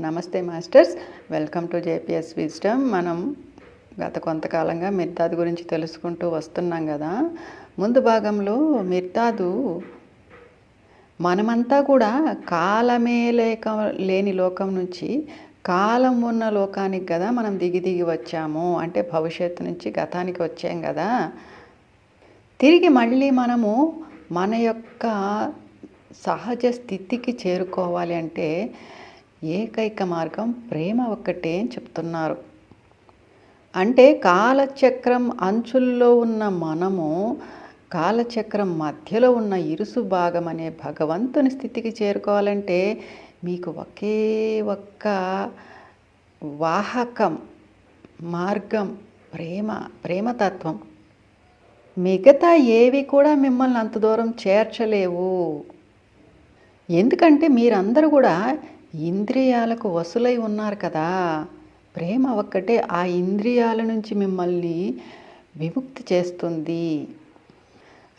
Namaste masters. Welcome to JPS Wisdom. మనం గత కొంతకాలంగా మిర్తాదు గురించి తెలుసుకుంటూ వస్తున్నాం కదా. ముందు భాగంలో మిర్దాదు మనమంతా కూడా కాలమే లేక లేని లోకం నుంచి కాలం ఉన్న లోకానికి కదా మనం దిగి దిగి వచ్చాము. అంటే భవిష్యత్తు నుంచి గతానికి వచ్చాం కదా. తిరిగి మళ్ళీ మనము మన యొక్క సహజ స్థితికి చేరుకోవాలి అంటే ఏకైక మార్గం ప్రేమ ఒక్కటే అని చెప్తున్నారు. అంటే కాలచక్రం అంచుల్లో ఉన్న మనము కాలచక్రం మధ్యలో ఉన్న ఇరుసు భాగం అనే భగవంతుని స్థితికి చేరుకోవాలంటే మీకు ఒకే ఒక్క వాహకం మార్గం ప్రేమ ప్రేమతత్వం. మిగతా ఏవి కూడా మిమ్మల్ని అంత దూరం చేర్చలేవు. ఎందుకంటే మీరందరూ కూడా ఇంద్రియాలకు వసులై ఉన్నారు కదా. ప్రేమ ఒక్కటే ఆ ఇంద్రియాల నుంచి మిమ్మల్ని విముక్తి చేస్తుంది.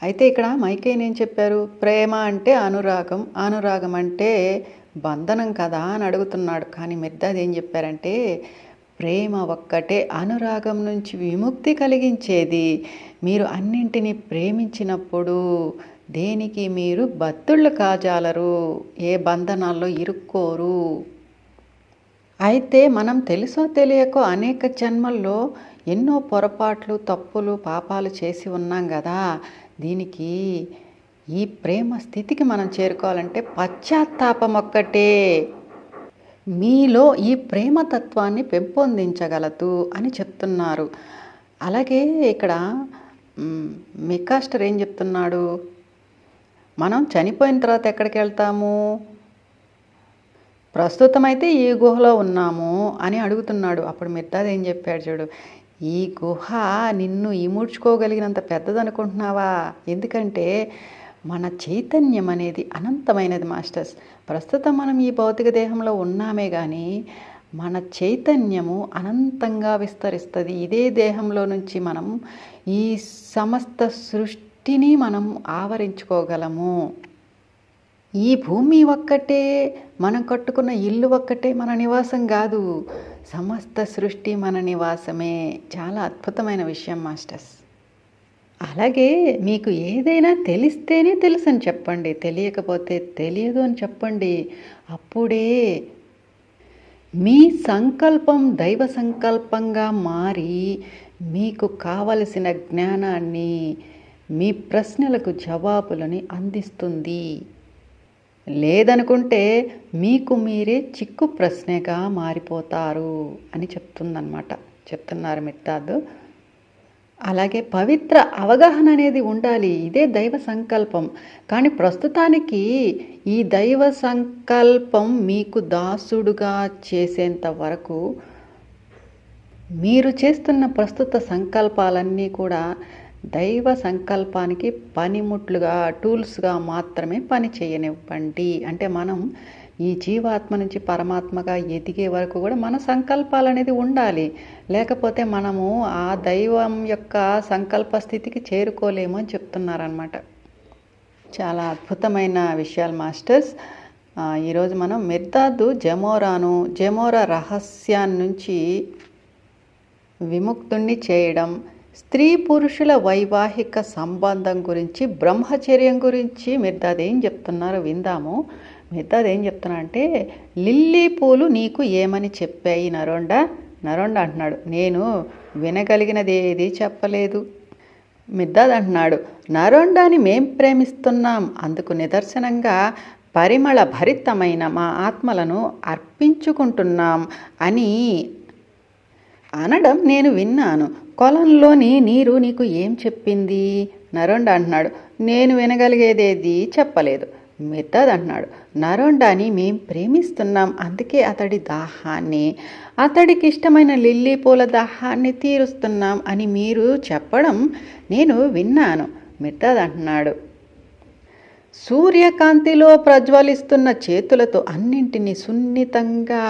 అయితే ఇక్కడ మైకేన్ ఏం చెప్పారు? ప్రేమ అంటే అనురాగం అనురాగం అంటే బంధనం కదా అని అడుగుతున్నాడు. కానీ మిర్దాది ఏం చెప్పారంటే ప్రేమ ఒక్కటే అనురాగం నుంచి విముక్తి కలిగించేది. మీరు అన్నింటినీ ప్రేమించినప్పుడు దేనికి మీరు బత్తుళ్ళు కాజాలరు? ఏ బంధనాల్లో ఇరుక్కోరు? అయితే మనం తెలుసో తెలియకో అనేక జన్మల్లో ఎన్నో పొరపాట్లు తప్పులు పాపాలు చేసి ఉన్నాం కదా దీనికి ఈ ప్రేమ స్థితికి మనం చేరుకోవాలంటే పశ్చాత్తాపం ఒక్కటే. మీలో ఈ ప్రేమతత్వాన్ని పెంపొందించగలదు అని చెప్తున్నారు. అలాగే ఇక్కడ మెకాస్టర్ ఏం చెప్తున్నాడు? మనం చనిపోయిన తర్వాత ఎక్కడికి వెళ్తాము? ప్రస్తుతం అయితే ఈ గుహలో ఉన్నాము అని అడుగుతున్నాడు. అప్పుడు మిర్దాద్ ఏం చెప్పాడు చూడు ఈ గుహ నిన్ను ఇముడ్చుకోగలిగినంత పెద్దదనుకుంటున్నావా? ఎందుకంటే మన చైతన్యం అనేది అనంతమైనది మాస్టర్స్. ప్రస్తుతం మనం ఈ భౌతిక దేహంలో ఉన్నామే కానీ మన చైతన్యము అనంతంగా విస్తరిస్తుంది. ఇదే దేహంలో నుంచి మనం ఈ సమస్త సృష్టిని మనం ఆవరించుకోగలము. ఈ భూమి ఒక్కటే మనం కట్టుకున్న ఇల్లు ఒక్కటే మన నివాసం కాదు. సమస్త సృష్టి మన నివాసమే. చాలా అద్భుతమైన విషయం మాస్టర్స్. అలాగే మీకు ఏదైనా తెలిస్తేనే తెలుసు అని చెప్పండి. తెలియకపోతే తెలియదు అని చెప్పండి. అప్పుడే మీ సంకల్పం దైవ సంకల్పంగా మారి మీకు కావలసిన జ్ఞానాన్ని మీ ప్రశ్నలకు జవాబులని అందిస్తుంది. లేదనుకుంటే మీకు మీరే చిక్కు ప్రశ్నగా మారిపోతారు అని చెప్తుందన్నమాట. చెప్తున్నారు మిత్తాదు అలాగే పవిత్ర అవగాహన అనేది ఉండాలి. ఇదే దైవ సంకల్పం. కానీ ప్రస్తుతానికి ఈ దైవ సంకల్పం మీకు దాసుడుగా చేసేంత వరకు మీరు చేస్తున్న ప్రస్తుత సంకల్పాలన్నీ కూడా దైవ సంకల్పానికి పనిముట్లుగా టూల్స్గా మాత్రమే పని చేయనివ్వండి. అంటే మనం ఈ జీవాత్మ నుంచి పరమాత్మగా ఎదిగే వరకు కూడా మన సంకల్పాలు అనేది ఉండాలి. లేకపోతే మనము ఆ దైవం యొక్క సంకల్ప స్థితికి చేరుకోలేము అని చెప్తున్నారనమాట చాలా అద్భుతమైన విషయాలు మాస్టర్స్. ఈరోజు మనం మిర్దాదు జమోరాను జమోరా రహస్యాన్ని నుంచి విముక్తుణ్ణి చేయడం స్త్రీ పురుషుల వైవాహిక సంబంధం గురించి బ్రహ్మచర్యం గురించి మిర్దాద్ ఏం చెప్తున్నారో విందాము. మిర్దాద్ ఏం చెప్తున్నా అంటే లిల్లీ పూలు నీకు ఏమని చెప్పాయి నరోండ? నరోండ అంటున్నాడు. నేను వినగలిగినది ఏది చెప్పలేదు. మిద్దాద్ అంటున్నాడు. నరోండాని మేం ప్రేమిస్తున్నాం. అందుకు నిదర్శనంగా పరిమళ భరితమైన మా ఆత్మలను అర్పించుకుంటున్నాం అని అనడం నేను విన్నాను. కొలంలోని నీరు నీకు ఏం చెప్పింది? నరోండ అంటున్నాడు. నేను వినగలిగేదేది చెప్పలేదు. మిద్దద్ అంటున్నాడు నరోండాని మేం ప్రేమిస్తున్నాం. అందుకే అతడి దాహాన్ని అతడికి ఇష్టమైన లిల్లీ పూల దాహాన్ని తీరుస్తున్నాం అని మీరు చెప్పడం నేను విన్నాను. మిద్దద్ అంటున్నాడు సూర్యకాంతిలో ప్రజ్వలిస్తున్న చేతులతో అన్నింటినీ సున్నితంగా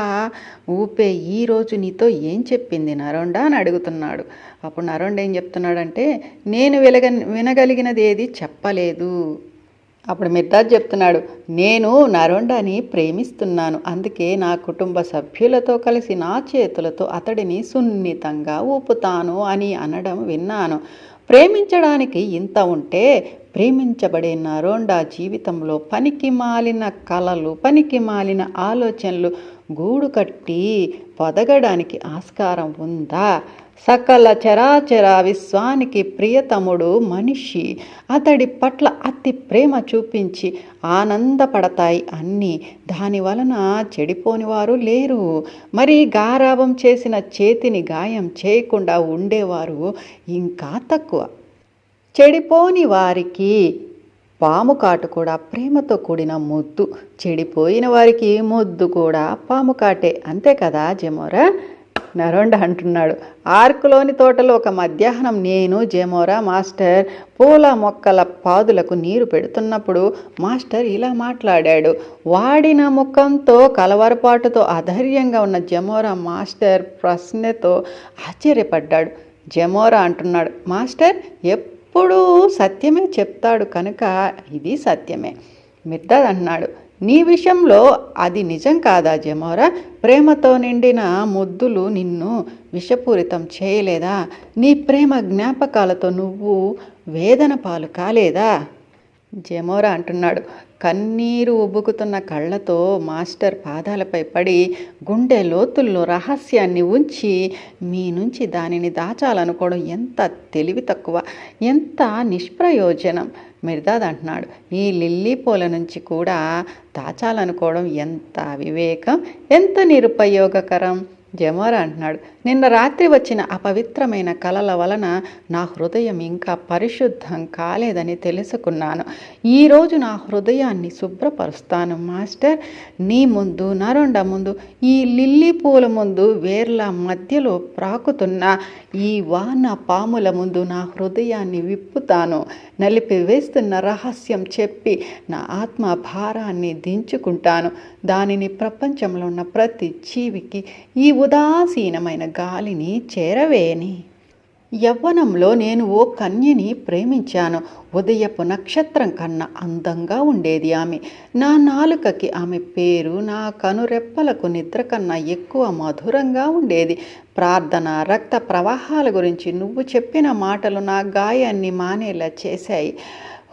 ఊపే ఈ రోజు నీతో ఏం చెప్పింది? నరోండ అని అడుగుతున్నాడు. అప్పుడు నరుణ్ ఏం చెప్తున్నాడంటే నేను వెలగ వినగలిగినది ఏది చెప్పలేదు. అప్పుడు మిర్దాజ్ చెప్తున్నాడు నేను నరోండాని ప్రేమిస్తున్నాను అందుకే నా కుటుంబ సభ్యులతో కలిసి నా చేతులతో అతడిని సున్నితంగా ఊపుతాను అని అనడం విన్నాను. ప్రేమించడానికి ఇంత ఉంటే ప్రేమించబడే నరోండా జీవితంలో పనికి మాలిన కళలు పనికి మాలిన ఆలోచనలు గూడు కట్టి పొదగడానికి ఆస్కారం ఉందా? సకల చరాచర విశ్వానికి ప్రియతముడు మనిషి. అతడి పట్ల అతి ప్రేమ చూపించి ఆనందపడతాయి అన్నీ. దాని వలన చెడిపోని వారు లేరు. మరి గారాభం చేసిన చేతిని గాయం చేయకుండా ఉండేవారు ఇంకా తక్కువ. చెడిపోని వారికి పాము కాటు కూడా ప్రేమతో కూడిన ముద్దు. చెడిపోయిన వారికి ముద్దు కూడా పాము కాటే. అంతే కదా జమోరా? నరోండ అంటున్నాడు. ఆర్కులోని తోటలో ఒక మధ్యాహ్నం నేను జేమోరా మాస్టర్ పూల మొక్కల పాదులకు నీరు పెడుతున్నప్పుడు మాస్టర్ ఇలా మాట్లాడాడు. వాడిన ముఖంతో కలవరపాటుతో అధైర్యంగా ఉన్న జమోరా మాస్టర్ ప్రశ్నతో ఆశ్చర్యపడ్డాడు. జమోరా అంటున్నాడు మాస్టర్ ఎప్పుడూ సత్యమే చెప్తాడు కనుక ఇది సత్యమే. మిర్దాద్ అన్నాడు నీ విషయంలో అది నిజం కాదా జమోరా ప్రేమతో నిండిన ముద్దులు నిన్ను విషపూరితం చేయలేదా? నీ ప్రేమ జ్ఞాపకాలతో నువ్వు వేదన పాలు కాలేదా? జమోరా అంటున్నాడు. కన్నీరు ఉబ్బుకుతున్న కళ్ళతో మాస్టర్ పాదాలపై పడి గుండె లోతుల్లో రహస్యాన్ని ఉంచి మీ నుంచి దానిని దాచాలనుకోవడం ఎంత తెలివి తక్కువ ఎంత నిష్ప్రయోజనం. మిర్దాద్ అంటున్నాడు. ఈ లిల్లీ పూల నుంచి కూడా దాచాలనుకోవడం ఎంత వివేకం ఎంత నిరుపయోగకరం? జమోరా అంటున్నాడు. నిన్న రాత్రి వచ్చిన అపవిత్రమైన కలల వలన నా హృదయం ఇంకా పరిశుద్ధం కాలేదని తెలుసుకున్నాను. ఈరోజు నా హృదయాన్ని శుభ్రపరుస్తాను మాస్టర్. నీ ముందు నరొండ ముందు ఈ లిల్లీ పూల ముందు వేర్ల మధ్యలో ప్రాకుతున్న. ఈ వాన పాముల ముందు నా హృదయాన్ని విప్పుతాను. నలిపి వేస్తున్న రహస్యం చెప్పి నా ఆత్మ భారాన్ని దించుకుంటాను. దానిని ప్రపంచంలో ఉన్న ప్రతి జీవికి ఈ ఉదాసీనమైన గాలిని చేరవేని. యవ్వనంలో నేను ఓ కన్యని ప్రేమించాను. ఉదయపు నక్షత్రం కన్నా అందంగా ఉండేది ఆమె. నా నాలుకకి ఆమె పేరు నా కనురెప్పలకు నిద్ర కన్నా ఎక్కువ మధురంగా ఉండేది. ప్రార్థన రక్త ప్రవాహాల గురించి నువ్వు చెప్పిన మాటలు నా గాయాన్ని మానేలా చేశాయి.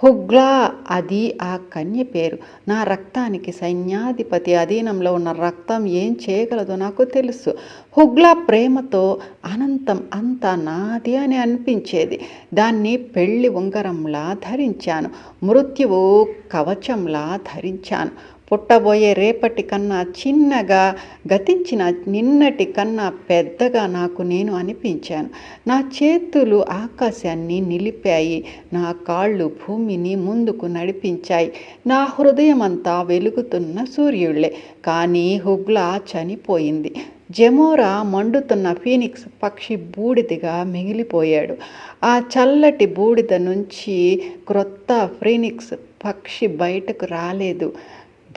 హుగ్లా అది ఆ కన్య పేరు. నా రక్తానికి సైన్యాధిపతి అధీనంలో ఉన్న రక్తం ఏం చేయగలదో నాకు తెలుసు. హుగ్లా ప్రేమతో అనంతం అంతా నాది అని అనిపించేది. దాన్ని పెళ్ళి ఉంగరంలా ధరించాను. మృత్యువు కవచంలా ధరించాను. పుట్టబోయే రేపటి కన్నా చిన్నగా గతించిన నిన్నటి కన్నా పెద్దగా నాకు నేను అనిపించాను. నా చేతులు ఆకాశాన్ని నిలిపాయి నా కాళ్ళు భూమిని ముందుకు నడిపించాయి. నా హృదయం అంతా వెలుగుతున్న సూర్యుళ్ళే కానీ హుగ్లా చనిపోయింది. జమోరా మండుతున్న ఫీనిక్స్ పక్షి బూడిదిగా మిగిలిపోయాడు. ఆ చల్లటి బూడిద నుంచి క్రొత్త ఫీనిక్స్ పక్షి బయటకు రాలేదు.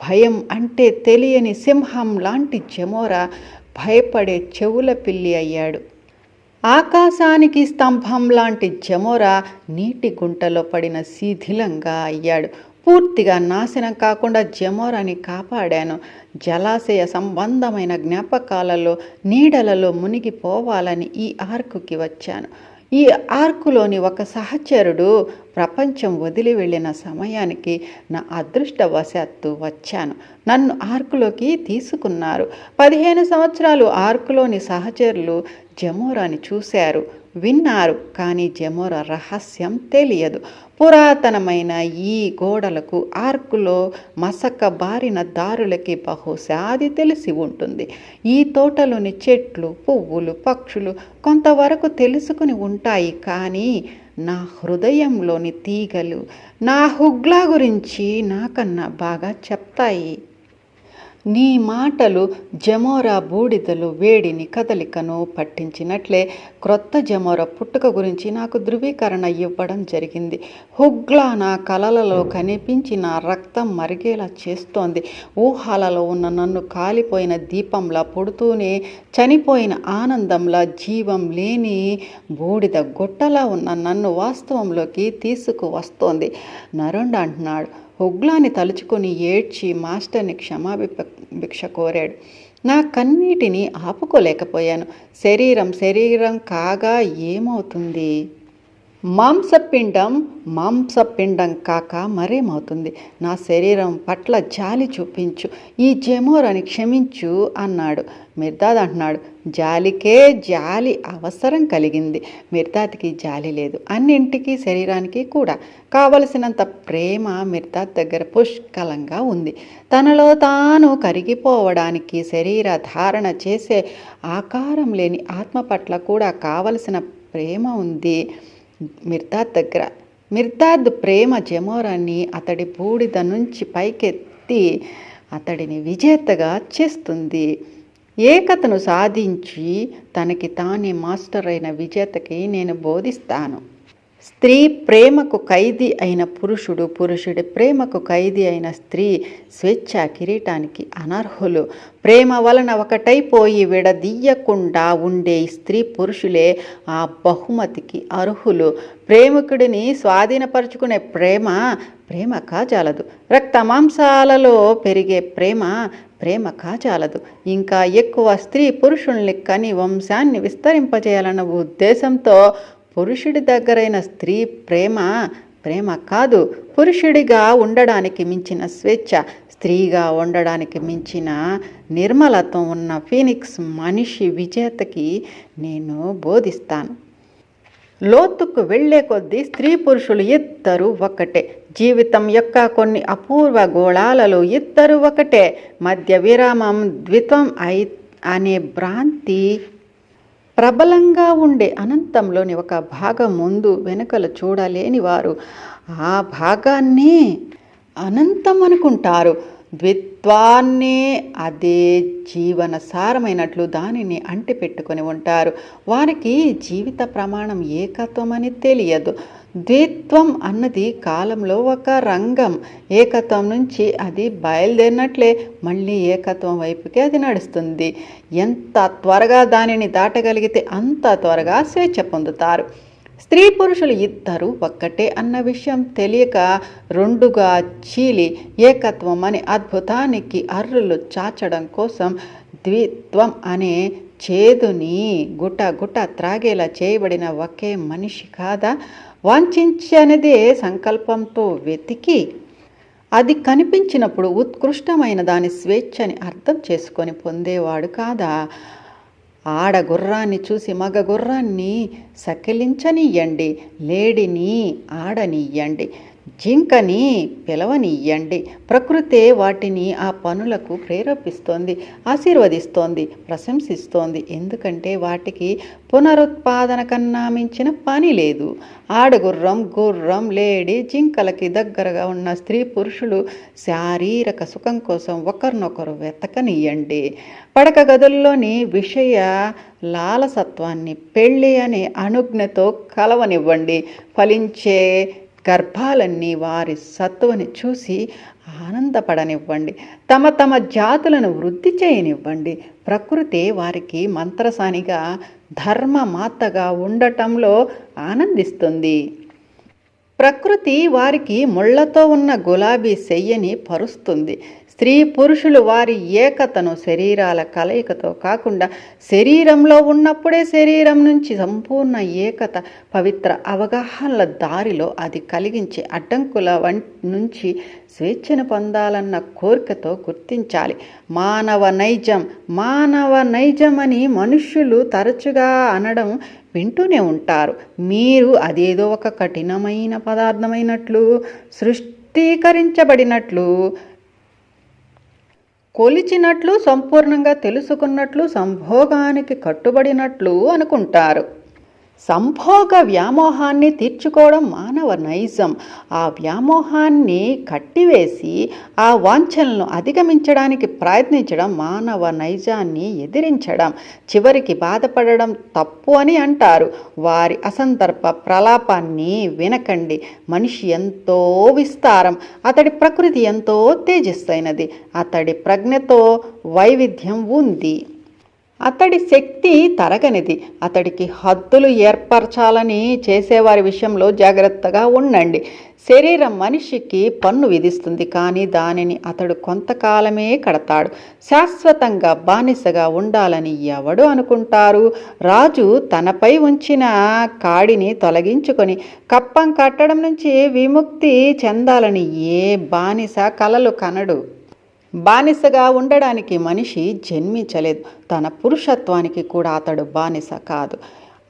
భయం అంటే తెలియని సింహం లాంటి జమోరా భయపడే చెవుల పిల్లి అయ్యాడు. ఆకాశానికి స్తంభం లాంటి జమోరా నీటి గుంటలో పడిన శిథిలంగా అయ్యాడు. పూర్తిగా నాశనం కాకుండా జమోరాని కాపాడాను. జలాశయ సంబంధమైన జ్ఞాపకాలలో నీడలలో మునిగిపోవాలని ఈ ఆర్కుకి వచ్చాను. ఈ ఆర్కులోని ఒక సహచరుడు ప్రపంచం వదిలి వెళ్ళిన సమయానికి నా అదృష్టవశాత్తు వచ్చాను. నన్ను ఆర్కులోకి తీసుకున్నారు. పదిహేను సంవత్సరాలు ఆర్కులోని సహచరులు జమోరాని చూశారు. విన్నారు కానీ జమోర రహస్యం తెలియదు. పురాతనమైన ఈ గోడలకు ఆర్కులో మసక బారిన దారులకి బహుశా అది తెలిసి ఉంటుంది. ఈ తోటలోని చెట్లు పువ్వులు పక్షులు కొంతవరకు తెలుసుకుని ఉంటాయి కానీ నా హృదయంలోని తీగలు నా హుగ్లా గురించి నాకన్నా బాగా చెప్తాయి. నీ మాటలు జమోరా బూడిదలు వేడిని కదలికను పట్టించినట్లే క్రొత్త జమోరా పుట్టుక గురించి నాకు ధృవీకరణ ఇవ్వడం జరిగింది. హుగ్లా నా కలలలో కనిపించి నా రక్తం మరిగేలా చేస్తోంది. ఊహాలలో ఉన్న నన్ను కాలిపోయిన దీపంలా పుడుతూనే చనిపోయిన ఆనందంలా జీవం లేని బూడిద గొట్టలా ఉన్న నన్ను వాస్తవంలోకి తీసుకువస్తోంది. నరుండ అంటున్నాడు. హొగ్లాని తలుచుకొని ఏడ్చి మాస్టర్ని క్షమాభిప భిక్ష కోరాడు. నా కన్నీటిని ఆపుకోలేకపోయాను. శరీరం శరీరం కాగా ఏమవుతుంది? మాంసపిండం మాంసపిండం కాక మరేమవుతుంది? నా శరీరం పట్ల జాలి చూపించు. ఈ జమోరని క్షమించు అన్నాడు. మిర్దాద్ అంటున్నాడు. జాలికే జాలి అవసరం కలిగింది. మిర్దాద్కి జాలి లేదు. అన్నింటికి శరీరానికి కూడా. కావలసినంత ప్రేమ మిర్దాద్ దగ్గర పుష్కలంగా ఉంది. తనలో తాను కరిగిపోవడానికి శరీర ధారణ చేసే ఆకారం లేని ఆత్మ పట్ల కూడా కావలసిన ప్రేమ ఉంది మిర్దాద్ దగ్గర. మిర్దాద్ ప్రేమ జమోరాన్ని అతడి బూడిద నుంచి పైకెత్తి అతడిని విజేతగా చేస్తుంది. ఏకతను సాధించి తనకి తానే మాస్టర్ అయిన విజేతకి నేను బోధిస్తాను. స్త్రీ ప్రేమకు ఖైదీ అయిన పురుషుడు పురుషుడి ప్రేమకు ఖైదీ అయిన స్త్రీ స్వేచ్ఛ కిరీటానికి అనర్హులు. ప్రేమ వలన ఒకటైపోయి విడదీయకుండా ఉండే స్త్రీ పురుషులే ఆ బహుమతికి అర్హులు. ప్రేమికుడిని స్వాధీనపరుచుకునే ప్రేమ ప్రేమ కాజాలదు. రక్త మాంసాలలో పెరిగే ప్రేమ ప్రేమ కాచాలదు. ఇంకా ఎక్కువ స్త్రీ పురుషుల్ని కని వంశాన్ని విస్తరింపజేయాలన్న ఉద్దేశంతో పురుషుడి దగ్గరైన స్త్రీ ప్రేమ ప్రేమ కాదు పురుషుడిగా ఉండడానికి మించిన స్వేచ్ఛ స్త్రీగా ఉండడానికి మించిన నిర్మలత్వం ఉన్న ఫీనిక్స్ మనిషి విజేతకి నేను బోధిస్తాను. లోతుకు వెళ్ళే కొద్దీ స్త్రీ పురుషులు ఇద్దరు ఒక్కటే. జీవితం యొక్క కొన్ని అపూర్వ గోళాలలో ఇద్దరు ఒకటే. మధ్య విరామం ద్విత్వం అయి అనే భ్రాంతి ప్రబలంగా ఉండే అనంతంలోని ఒక భాగం ముందు వెనుకలు చూడలేని వారు ఆ భాగాన్నే అనంతం అనుకుంటారు. ద్విత్వాన్నే అదే జీవన సారమైనట్లు దానిని అంటిపెట్టుకొని ఉంటారు. వారికి జీవిత ప్రమాణం ఏకత్వం అని తెలియదు. ద్విత్వం అన్నది కాలంలో ఒక రంగం. ఏకత్వం నుంచి అది బయలుదేరినట్లే మళ్ళీ ఏకత్వం వైపుకి అది నడుస్తుంది. ఎంత త్వరగా దానిని దాటగలిగితే అంత త్వరగా స్వేచ్ఛ పొందుతారు. స్త్రీ పురుషులు ఇద్దరు ఒక్కటే అన్న విషయం తెలియక రెండుగా చీలి ఏకత్వం అనే అద్భుతానికి అర్రులు చాచడం కోసం ద్విత్వం అనే చేదుని గుట గుట త్రాగేలా చేయబడిన ఒకే మనిషి కాదా? వాంఛించనిదే సంకల్పంతో వెతికి అది కనిపించినప్పుడు ఉత్కృష్టమైన దాని స్వేచ్ఛని అర్థం చేసుకొని పొందేవాడు కాదా? ఆడ గుర్రాన్ని చూసి మగ గుర్రాన్ని సకిలించనియ్యండి లేడిని ఆడనియ్యండి జింకని పిలవనియ్యండి. ప్రకృతే వాటిని ఆ పనులకు ప్రేరేపిస్తోంది ఆశీర్వదిస్తోంది ప్రశంసిస్తోంది. ఎందుకంటే వాటికి పునరుత్పాదన కన్నా మించిన పని లేదు. ఆడగుర్రం గుర్రం లేడి జింకలకి దగ్గరగా ఉన్న స్త్రీ పురుషులు శారీరక సుఖం కోసం ఒకరినొకరు వెతకనియండి పడక గదుల్లోని విషయ లాలసత్వాన్ని పెళ్ళి అనే అనుజ్ఞతో కలవనివ్వండి. ఫలించే గర్భాలన్నీ వారి సత్తువని చూసి ఆనందపడనివ్వండి. తమ తమ జాతులను వృద్ధి చేయనివ్వండి. ప్రకృతి వారికి మంత్రసానిగా ధర్మమాతగా ఉండటంలో ఆనందిస్తుంది. ప్రకృతి వారికి ముళ్ళతో ఉన్న గులాబీ సెయ్యని పరుస్తుంది. స్త్రీ పురుషులు వారి ఏకతను శరీరాల కలయికతో కాకుండా శరీరంలో ఉన్నప్పుడే శరీరం నుంచి సంపూర్ణ ఏకత పవిత్ర అవగాహనల దారిలో అది కలిగించే అడ్డంకుల వం నుంచి స్వేచ్ఛను పొందాలన్న కోరికతో గుర్తించాలి. మానవ నైజం మానవ నైజం అని మనుష్యులు తరచుగా అనడం వింటూనే ఉంటారు. మీరు అదేదో ఒక కఠినమైన పదార్థమైనట్లు సృష్టీకరించబడినట్లు కొలిచినట్లు సంపూర్ణంగా తెలుసుకున్నట్లు సంభోగానికి కట్టుబడినట్లు అనుకుంటారు. సంభోగ వ్యామోహాన్ని తీర్చుకోవడం మానవ నైజం. ఆ వ్యామోహాన్ని కట్టివేసి ఆ వాంఛలను అధిగమించడానికి ప్రయత్నించడం మానవ నైజాన్ని ఎదిరించడం. చివరికి బాధపడడం తప్పు అని అంటారు. వారి అసందర్భ ప్రలాపాన్ని వినకండి. మనిషి ఎంతో విస్తారం అతడి ప్రకృతి ఎంతో తేజస్సైనది. అతడి ప్రజ్ఞతో వైవిధ్యం ఉంది. అతడి శక్తి తరగనిది. అతడికి హద్దులు ఏర్పరచాలని చేసేవారి విషయంలో జాగ్రత్తగా ఉండండి. శరీరం మనిషికి పన్ను విధిస్తుంది కానీ దానిని అతడు కొంతకాలమే కడతాడు. శాశ్వతంగా బానిసగా ఉండాలని ఎవడు అనుకుంటారు? రాజు తనపై ఉంచిన కాడిని తొలగించుకొని కప్పం కట్టడం నుంచి విముక్తి చెందాలని ఏ బానిస కలలు కనడు. బానిసగా ఉండడానికి మనిషి జన్మించలేదు. తన పురుషత్వానికి కూడా అతడు బానిస కాదు.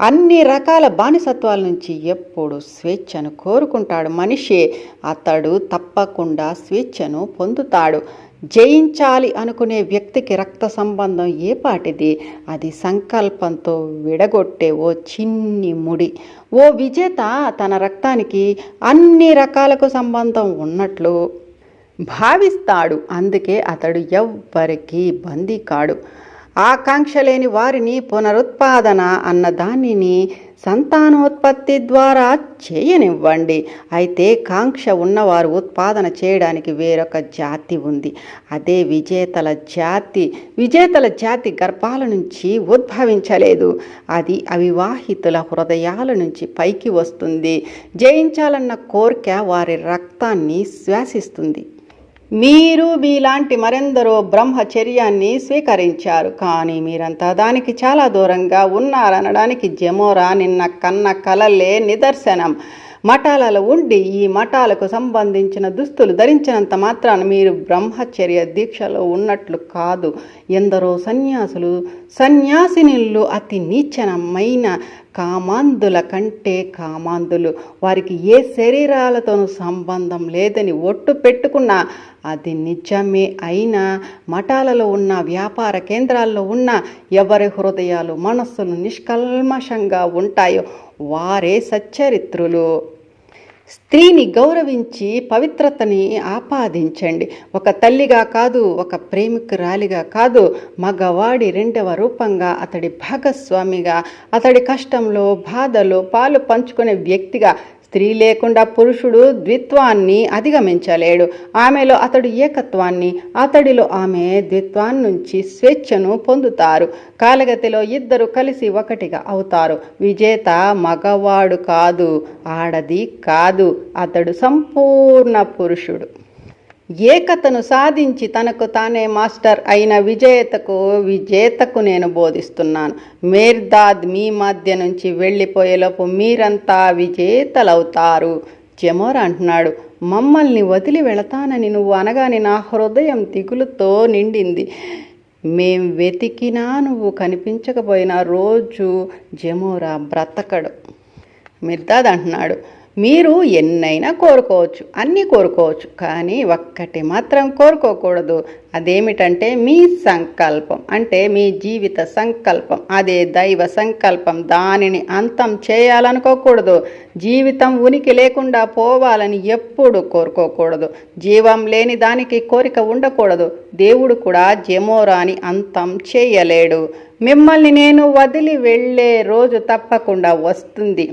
అన్ని రకాల బానిసత్వాల నుంచి ఎప్పుడు స్వేచ్ఛను కోరుకుంటాడు. మనిషి అతడు తప్పకుండా స్వేచ్ఛను పొందుతాడు. జయించాలి అనుకునే వ్యక్తికి రక్త సంబంధం ఏ పాటిది? అది సంకల్పంతో విడగొట్టే ఓ చిన్ని ముడి. ఓ విజేత తన రక్తానికి అన్ని రకాలకు సంబంధం ఉన్నట్లు భావిస్తాడు. అందుకే అతడు ఎవ్వరికీ బందీ కాడు ఆకాంక్ష లేని వారిని పునరుత్పాదన అన్న దానిని సంతానోత్పత్తి ద్వారా చేయనివ్వండి. అయితే కాంక్ష ఉన్నవారు ఉత్పాదన చేయడానికి వేరొక జాతి ఉంది. అదే విజేతల జాతి. విజేతల జాతి గర్భాల నుంచి ఉద్భవించలేదు. అది అవివాహితుల హృదయాల నుంచి పైకి వస్తుంది. జయించాలన్న కోరిక వారి రక్తాన్ని శ్వాసిస్తుంది. మీరు మీలాంటి మరెందరో బ్రహ్మచర్యాన్ని స్వీకరించారు. కానీ మీరంతా దానికి చాలా దూరంగా ఉన్నారనడానికి జమోరా నిన్న కన్న కలలే నిదర్శనం. మఠాలలో ఉండి ఈ మఠాలకు సంబంధించిన దుస్తులు ధరించినంత మాత్రాన మీరు బ్రహ్మచర్య దీక్షలో ఉన్నట్లు కాదు. ఎందరో సన్యాసులు సన్యాసినిళ్ళు అతి నీచనమైన కామాంధుల కంటే కామాంధులు. వారికి ఏ శరీరాలతోనూ సంబంధం లేదని ఒట్టు పెట్టుకున్నా అది నిజమే అయినా మఠాలలో ఉన్న వ్యాపార కేంద్రాల్లో ఉన్న ఎవరి హృదయాలు మనస్సులు నిష్కల్మషంగా ఉంటాయో వారే సచ్చరిత్రులు. స్త్రీని గౌరవించి పవిత్రతని ఆపాదించండి. ఒక తల్లిగా కాదు ఒక ప్రేమికురాలిగా కాదు మగవాడి రెండవ రూపంగా అతడి భాగస్వామిగా అతడి కష్టంలో బాధలో పాలు పంచుకునే వ్యక్తిగా స్త్రీ లేకుండా పురుషుడు ద్విత్వాన్ని అధిగమించలేడు. ఆమెలో అతడు ఏకత్వాన్ని అతడిలో ఆమె ద్విత్వాన్ని నుంచి స్వేచ్ఛను పొందుతారు. కాలగతిలో ఇద్దరు కలిసి ఒకటిగా అవుతారు. విజేత మగవాడు కాదు ఆడది కాదు. అతడు సంపూర్ణ పురుషుడు. ఏకతను సాధించి తనకు తానే మాస్టర్ అయిన విజేతకు విజేతకు నేను బోధిస్తున్నాను. మేర్దాద్ మీ మధ్య నుంచి వెళ్ళిపోయేలోపు మీరంతా విజేతలవుతారు. జమోర్ అంటున్నాడు మమ్మల్ని వదిలి వెళతానని నువ్వు అనగానే నా హృదయం దిగులుతో నిండింది. మేం వెతికినా నువ్వు కనిపించకపోయినా రోజు జమోరా బ్రతకడు. మిర్దాద్ అంటున్నాడు మీరు ఎన్నైనా కోరుకోవచ్చు అన్నీ కోరుకోవచ్చు కానీ ఒక్కటి మాత్రం కోరుకోకూడదు. అదేమిటంటే మీ సంకల్పం అంటే మీ జీవిత సంకల్పం. అదే దైవ సంకల్పం దానిని అంతం చేయాలనుకోకూడదు. జీవితం ఉనికి లేకుండా పోవాలని ఎప్పుడు కోరుకోకూడదు. జీవం లేని దానికి కోరిక ఉండకూడదు. దేవుడు కూడా జమోరాని అంతం చేయలేడు. మిమ్మల్ని నేను వదిలి వెళ్ళే రోజు తప్పకుండా వస్తుంది.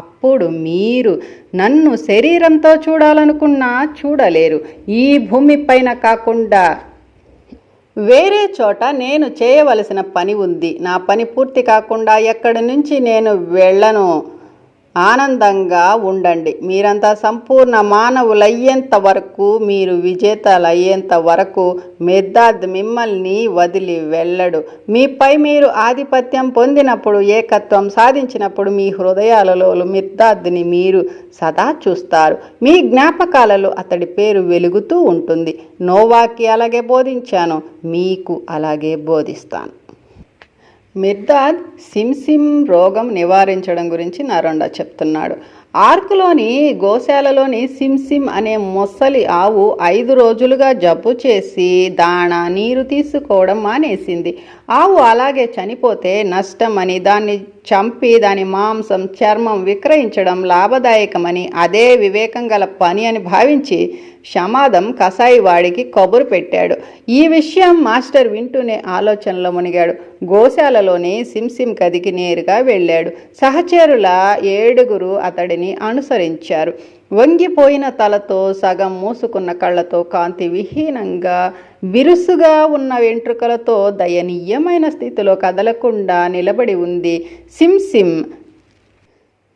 అప్పుడు మీరు నన్ను శరీరంతో చూడాలనుకున్నా చూడలేరు. ఈ భూమిపైన కాకుండా వేరే చోట నేను చేయవలసిన పని ఉంది. నా పని పూర్తి కాకుండా ఎక్కడి నుంచి నేను వెళ్ళను? ఆనందంగా ఉండండి. మీరంతా సంపూర్ణ మానవులయ్యేంత వరకు మీరు విజేతలయ్యేంత వరకు మెద్దాద్ మిమ్మల్ని వదిలి వెళ్ళడు. మీపై మీరు ఆధిపత్యం పొందినప్పుడు ఏకత్వం సాధించినప్పుడు మీ హృదయాలలో మిర్దాద్ని మీరు సదా చూస్తారు. మీ జ్ఞాపకాలలో అతడి పేరు వెలుగుతూ ఉంటుంది. నోవాకి అలాగే బోధించాను. మీకు అలాగే బోధిస్తాను. మిర్దాద్ సిమ్సిమ్ రోగం నివారించడం గురించి నరోండా చెప్తున్నాడు. ఆర్కులోని గోశాలలోని సిమ్సిమ్ అనే మొసలి ఆవు ఐదు రోజులుగా జబ్బు చేసి దాణ నీరు తీసుకోవడం మానేసింది. ఆవు అలాగే చనిపోతే నష్టమని దాన్ని చంపి దాని మాంసం చర్మం విక్రయించడం లాభదాయకమని అదే వివేకం గల పని అని భావించి షమాదం కసాయి వాడికి కబురు పెట్టాడు. ఈ విషయం మాస్టర్ వింటూనే ఆలోచనలో మునిగాడు. గోశాలలోని సిమ్సిమ్ కదికి నేరుగా వెళ్ళాడు. సహచరుల ఏడుగురు అతడిని అనుసరించారు. వంగిపోయిన తలతో సగం మూసుకున్న కళ్ళతో కాంతి విహీనంగా విరుసుగా ఉన్న వెంట్రుకలతో దయనీయమైన స్థితిలో కదలకుండా నిలబడి ఉంది. SIM SIM.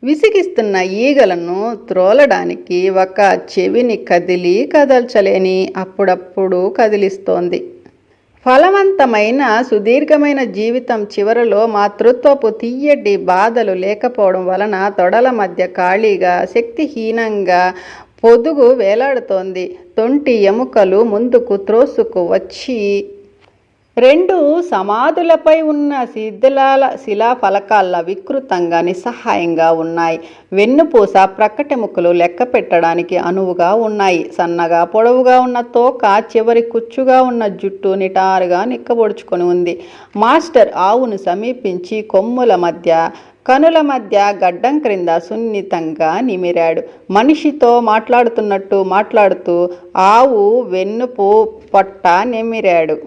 విసిగిస్తున్న ఈగలను త్రోలడానికి ఒక చెవిని కదిలి కదల్చలేని అప్పుడప్పుడు కదిలిస్తోంది. ఫలవంతమైన సుదీర్ఘమైన జీవితం చివరలో మాతృత్వపు తీయటి బాధలు లేకపోవడం వలన తొడల మధ్య ఖాళీగా శక్తిహీనంగా పొదుగు వేలాడుతోంది. తొంటి ఎముకలు ముందుకు త్రోసుకు వచ్చి రెండు సమాధులపై ఉన్న శిథిలాల శిలా వికృతంగా నిస్సహాయంగా ఉన్నాయి. వెన్నుపూస ప్రక్కటెముకలు లెక్క పెట్టడానికి అనువుగా ఉన్నాయి. సన్నగా పొడవుగా ఉన్న తోక చివరి కుచ్చుగా ఉన్న జుట్టు నిటారుగా నిక్కబొడుచుకొని ఉంది. మాస్టర్ ఆవును సమీపించి కొమ్ముల మధ్య కనుల మధ్య గడ్డం క్రింద సున్నితంగా నిమిరాడు. మనిషితో మాట్లాడుతున్నట్టు మాట్లాడుతూ ఆవు వెన్నుపు పొట్ట నిమిరాడు.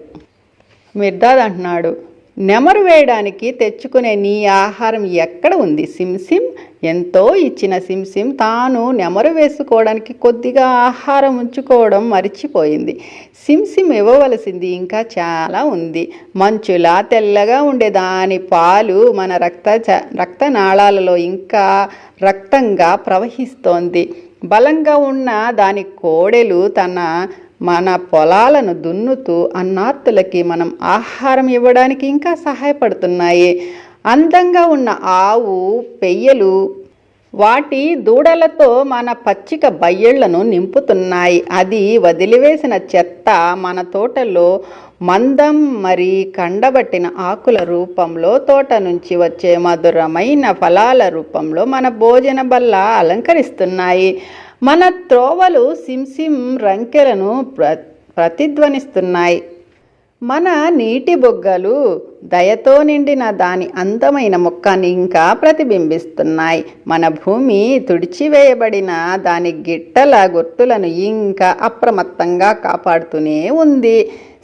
మిర్దాద్ అంటున్నాడు నెమరు వేయడానికి తెచ్చుకునే నీ ఆహారం ఎక్కడ ఉంది? సిమ్ సిమ్ ఎంతో ఇచ్చిన సిమ్ సిమ్ తాను నెమరు వేసుకోవడానికి కొద్దిగా ఆహారం ఉంచుకోవడం మరిచిపోయింది. సిమ్ సిమ్ ఇవ్వవలసింది ఇంకా చాలా ఉంది. మంచులా తెల్లగా ఉండే దాని పాలు మన రక్త చ- రక్తనాళాలలో ఇంకా రక్తంగా ప్రవహిస్తోంది. బలంగా ఉన్న దాని కోడెలు తన మన పొలాలను దున్నుతూ అన్నార్తులకి మనం ఆహారం ఇవ్వడానికి ఇంకా సహాయపడుతున్నాయి. అందంగా ఉన్న ఆవు పెయ్యలు వాటి దూడలతో మన పచ్చిక బయ్యళ్ళను నింపుతున్నాయి. అది వదిలివేసిన చెత్త మన తోటలో మందం మరి కండబట్టిన ఆకుల రూపంలో తోట నుంచి వచ్చే మధురమైన ఫలాల రూపంలో మన భోజన బల్ల అలంకరిస్తున్నాయి. మన త్రోవలు సిమ్సిమ్ రంకెలను ప్ర ప్రతిధ్వనిస్తున్నాయి. మన నీటి బొగ్గలు దయతో నిండిన దాని అందమైన మొక్కని ఇంకా ప్రతిబింబిస్తున్నాయి. మన భూమి తుడిచివేయబడిన దాని గిట్టల గుర్తులను ఇంకా అప్రమత్తంగా కాపాడుతూనే ఉంది.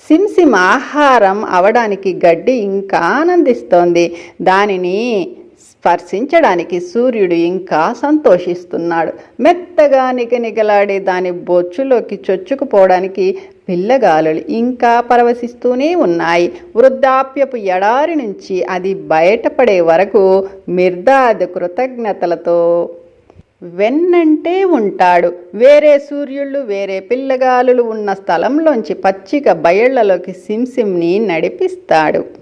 సిమ్సిమ్ ఆహారం అవడానికి గడ్డి ఇంకా ఆనందిస్తోంది. దానిని స్పర్శించడానికి సూర్యుడు ఇంకా సంతోషిస్తున్నాడు. మెత్తగా నిగనిగలాడే దాని బొచ్చులోకి చొచ్చుకుపోవడానికి పిల్లగాలులు ఇంకా పరవశిస్తూనే ఉన్నాయి. వృద్ధాప్యపు ఎడారి నుంచి అది బయటపడే వరకు మిర్దాద్ కృతజ్ఞతలతో వెన్నంటే ఉంటాడు. వేరే సూర్యుళ్ళు వేరే పిల్లగాలులు ఉన్న స్థలంలోంచి పచ్చిక బయళ్ళలోకి సింసింని నడిపిస్తాడు.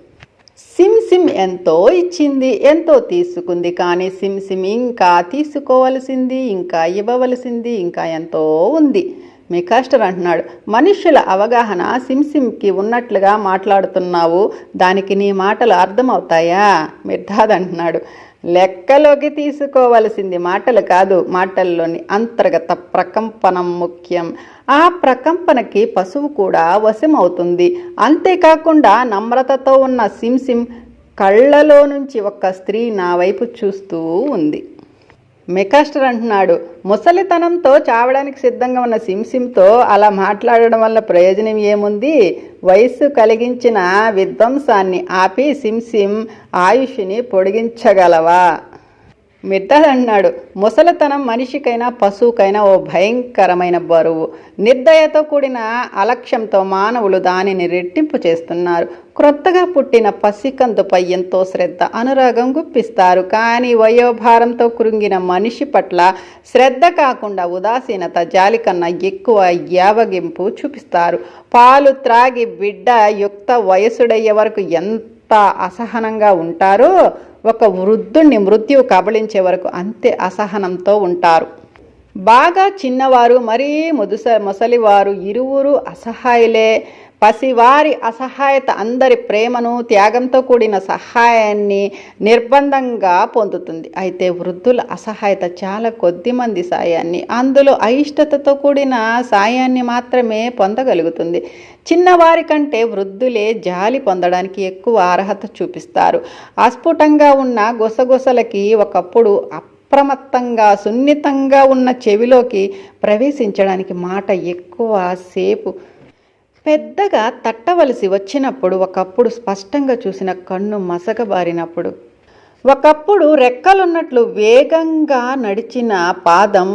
సిమ్ సిమ్ ఎంతో ఇచ్చింది ఎంతో తీసుకుంది. కానీ సిమ్ సిమ్ ఇంకా తీసుకోవలసింది ఇంకా ఇవ్వవలసింది ఇంకా ఎంతో ఉంది. మికాస్టర్ అంటున్నాడు మనుష్యుల అవగాహన సిమ్ సిమ్కి ఉన్నట్లుగా మాట్లాడుతున్నావు. దానికి నీ మాటలు అర్థమవుతాయా? మిర్ధాద్ అంటున్నాడు లెక్కలోకి తీసుకోవలసింది మాటలు కాదు మాటల్లోని అంతర్గత ప్రకంపనం ముఖ్యం. ఆ ప్రకంపనకి పశువు కూడా వశమవుతుంది. అంతేకాకుండా నమ్రతతో ఉన్న సిమ్ సిమ్ కళ్ళలో నుంచి ఒక స్త్రీ నా వైపు చూస్తూ ఉంది. మెకాస్టర్ అంటున్నాడు ముసలితనంతో చావడానికి సిద్ధంగా ఉన్న సింసింతో అలా మాట్లాడడం వల్ల ప్రయోజనం ఏముంది? వయస్సు కలిగించిన విధ్వంసాన్ని ఆపి సింసిం ఆయుష్ని పొడిగించగలవా? మిర్దాద్ అన్నాడు ముసలితనం మనిషికైనా పశువుకైనా ఓ భయంకరమైన బరువు. నిర్దయతో కూడిన అలక్ష్యంతో మానవులు దానిని రెట్టింపు చేస్తున్నారు. క్రొత్తగా పుట్టిన పసికందుపై ఎంతో శ్రద్ధ అనురాగం గుప్పిస్తారు. కానీ వయోభారంతో కృంగిన మనిషి పట్ల శ్రద్ధ కాకుండా ఉదాసీనత జాలి కన్నా ఎక్కువ యావగింపు చూపిస్తారు. పాలు త్రాగి బిడ్డ యుక్త వయసుడయ్యే వరకు ఎంత అసహనంగా ఉంటారో ఒక వృద్ధుణ్ణి మృత్యువు కబళించే వరకు అంతే అసహనంతో ఉంటారు. బాగా చిన్నవారు మరీ ముదుస ముసలివారు ఇరువురు అసహాయులే. పసివారి అసహాయత అందరి ప్రేమను త్యాగంతో కూడిన సహాయాన్ని నిర్బంధంగా పొందుతుంది. అయితే వృద్ధుల అసహాయత చాలా కొద్ది మంది సాయాన్ని అందులో అయిష్టతతో కూడిన సాయాన్ని మాత్రమే పొందగలుగుతుంది. చిన్నవారి కంటే వృద్ధులే జాలి పొందడానికి ఎక్కువ అర్హత చూపిస్తారు. అస్ఫుటంగా ఉన్న గుసగుసలకి ఒకప్పుడు అప్రమత్తంగా సున్నితంగా ఉన్న చెవిలోకి ప్రవేశించడానికి మాట ఎక్కువ సేపు పెద్దగా తట్టవలసి వచ్చినప్పుడు ఒకప్పుడు స్పష్టంగా చూసిన కన్ను మసకబారినప్పుడు ఒకప్పుడు రెక్కలున్నట్లు వేగంగా నడిచిన పాదం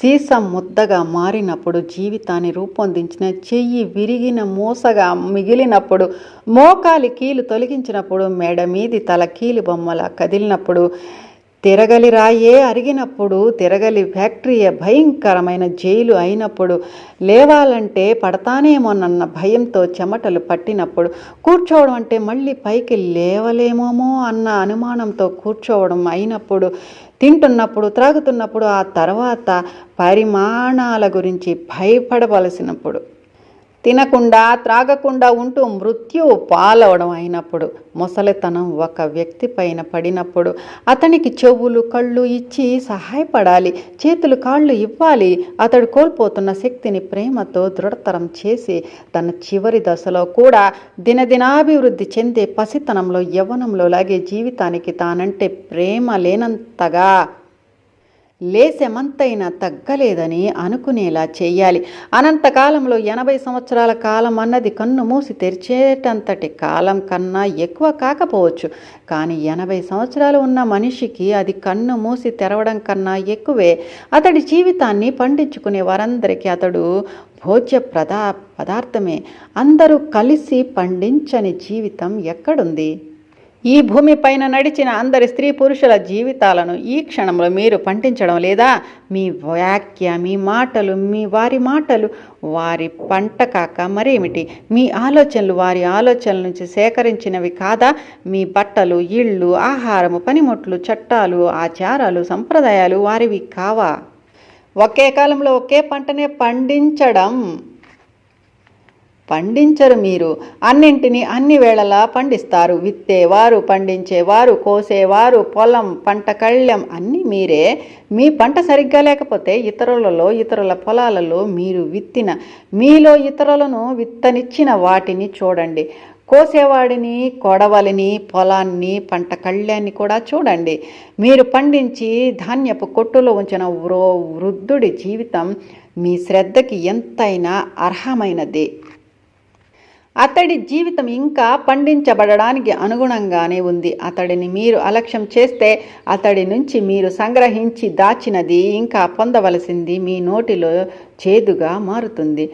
సీసం ముద్దగా మారినప్పుడు జీవితాన్ని రూపొందించిన చెయ్యి విరిగిన మూసగా మిగిలినప్పుడు మోకాలి కీలు తొలగించినప్పుడు మెడ మీది తల కీలు బొమ్మల కదిలినప్పుడు తిరగలి రాయే అరిగినప్పుడు తిరగలి ఫ్యాక్టరీయే భయంకరమైన జైలు అయినప్పుడు లేవాలంటే పడతానేమోనన్న భయంతో చెమటలు పట్టినప్పుడు కూర్చోవడం అంటే మళ్ళీ పైకి లేవలేమోమో అన్న అనుమానంతో కూర్చోవడం అయినప్పుడు తింటున్నప్పుడు త్రాగుతున్నప్పుడు ఆ తర్వాత పరిమాణాల గురించి భయపడవలసినప్పుడు. తినకుండా త్రాగకుండా ఉంటూ మృత్యు పాలవడం అయినప్పుడు ముసలితనం ఒక వ్యక్తి పైన పడినప్పుడు అతనికి చెవులు కళ్ళు ఇచ్చి సహాయపడాలి చేతులు కాళ్ళు ఇవ్వాలి. అతడు కోల్పోతున్న శక్తిని ప్రేమతో దృఢతరం చేసి తన చివరి దశలో కూడా దినదినాభివృద్ధి చెందే పసితనంలో యవ్వనంలో లాగే జీవితానికి తానంటే ప్రేమ లేనంతగా లేసెమంతైనా తగ్గలేదని అనుకునేలా చేయాలి అనంతకాలంలో ఎనభై సంవత్సరాల కాలం అన్నది కన్ను మూసి తెరిచేటంతటి కాలం కన్నా ఎక్కువ కాకపోవచ్చు. కానీ ఎనభై సంవత్సరాలు ఉన్న మనిషికి అది కన్ను మూసి తెరవడం కన్నా ఎక్కువే. అతడి జీవితాన్ని పండించుకునే వారందరికీ అతడు భోజ్య ప్రదా పదార్థమే. అందరూ కలిసి పండించని జీవితం ఎక్కడుంది? ఈ భూమిపైన నడిచిన అందరి స్త్రీ పురుషుల జీవితాలను ఈ క్షణంలో మీరు పండించడం లేదా? మీ వాక్య మీ మాటలు మీ వారి మాటలు వారి పంట కాక మరేమిటి? మీ ఆలోచనలు వారి ఆలోచనల నుంచి సేకరించినవి కాదా? మీ బట్టలు ఇళ్ళు ఆహారము పనిముట్లు చట్టాలు ఆచారాలు సంప్రదాయాలు వారివి కావా? ఒకే కాలంలో ఒకే పంటనే పండించడం. పండించరు మీరు. అన్నింటినీ అన్ని వేళలా పండిస్తారు. విత్తేవారు పండించేవారు కోసేవారు పొలం పంట కళ్ళెం అన్నీ మీరే. మీ పంట సరిగ్గా లేకపోతే ఇతరులలో ఇతరుల పొలాలలో మీరు విత్తిన మీలో ఇతరులను విత్తనిచ్చిన వాటిని చూడండి. కోసేవాడిని కొడవలిని పొలాన్ని పంట కళ్యాన్ని కూడా చూడండి. మీరు పండించి ధాన్యపు కొట్టులో ఉంచిన వృద్ధుడి జీవితం మీ శ్రద్ధకి ఎంతైనా అర్హమైనది. అతడి జీవితం ఇంకా పండించబడడానికి అనుగుణంగానే ఉంది. అతడిని మీరు అలక్ష్యం చేస్తే అతడి నుంచి మీరు సంగ్రహించి దాచినది ఇంకా పొందవలసింది మీ నోటిలో చేదుగా మారుతుంది.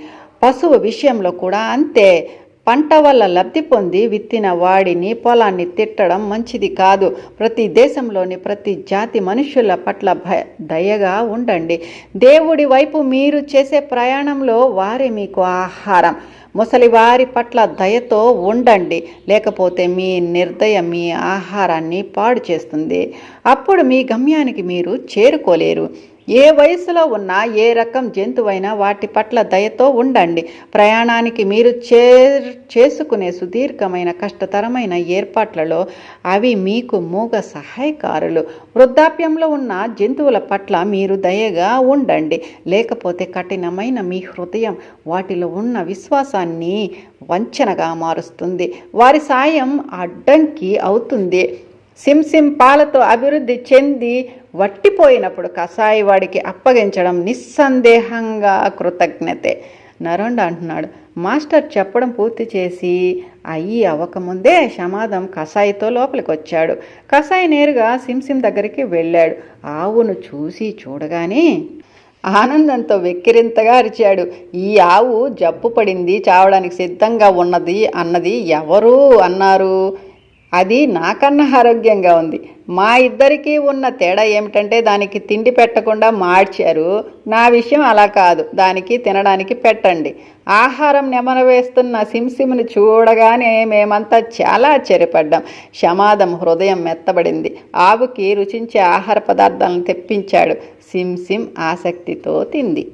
పశువు విషయంలో కూడా అంతే. పంట వల్ల లబ్ధి పొంది విత్తిన వాడిని పొలాన్ని తిట్టడం మంచిది కాదు. ప్రతి దేశంలోని ప్రతి జాతి మనుషుల పట్ల భయ దయగా ఉండండి. దేవుడి వైపు మీరు చేసే ప్రయాణంలో వారే మీకు ఆహారం. ముసలివారి పట్ల దయతో ఉండండి లేకపోతే మీ నిర్దయ మీ ఆహారాన్ని పాడు చేస్తుంది. అప్పుడు మీ గమ్యానికి మీరు చేరుకోలేరు. ఏ వయసులో ఉన్నా ఏ రకం జంతువైనా వాటి పట్ల దయతో ఉండండి. ప్రయాణానికి మీరు చే చేసుకునే సుదీర్ఘమైన కష్టతరమైన ఏర్పాట్లలో అవి మీకు మూగ సహాయకారులు. వృద్ధాప్యంలో ఉన్న జంతువుల పట్ల మీరు దయగా ఉండండి. లేకపోతే కఠినమైన మీ హృదయం వాటిలో ఉన్న విశ్వాసాన్ని వంచనగా మారుస్తుంది. వారి సాయం అడ్డంకి అవుతుంది. సింసిం పాలతో అభివృద్ధి చెంది వట్టిపోయినప్పుడు కషాయి వాడికి అప్పగించడం నిస్సందేహంగా కృతజ్ఞతే. నరుండ అంటున్నాడు మాస్టర్ చెప్పడం పూర్తి చేసి అయ్యి అవ్వకముందే శమాదం కషాయితో లోపలికి వచ్చాడు కషాయి నేరుగా సింసిం దగ్గరికి వెళ్ళాడు. ఆవును చూసి చూడగానే ఆనందంతో వెక్కిరింతగా అరిచాడు. ఈ ఆవు జబ్బు పడింది చావడానికి సిద్ధంగా ఉన్నది అన్నది ఎవరు అన్నారు? అది నాకన్నా ఆరోగ్యంగా ఉంది. మా ఇద్దరికీ ఉన్న తేడా ఏమిటంటే దానికి తిండి పెట్టకుండా మార్చారు. నా విషయం అలా కాదు. దానికి తినడానికి పెట్టండి. ఆహారం నెమరవేస్తున్న సింసిమ్ని చూడగానే మేమంతా చాలా ఆశ్చర్యపడ్డాం. శమాదం హృదయం మెత్తబడింది. ఆవుకి రుచించే ఆహార పదార్థాలను తెప్పించాడు. సింసిం ఆసక్తితో తింది.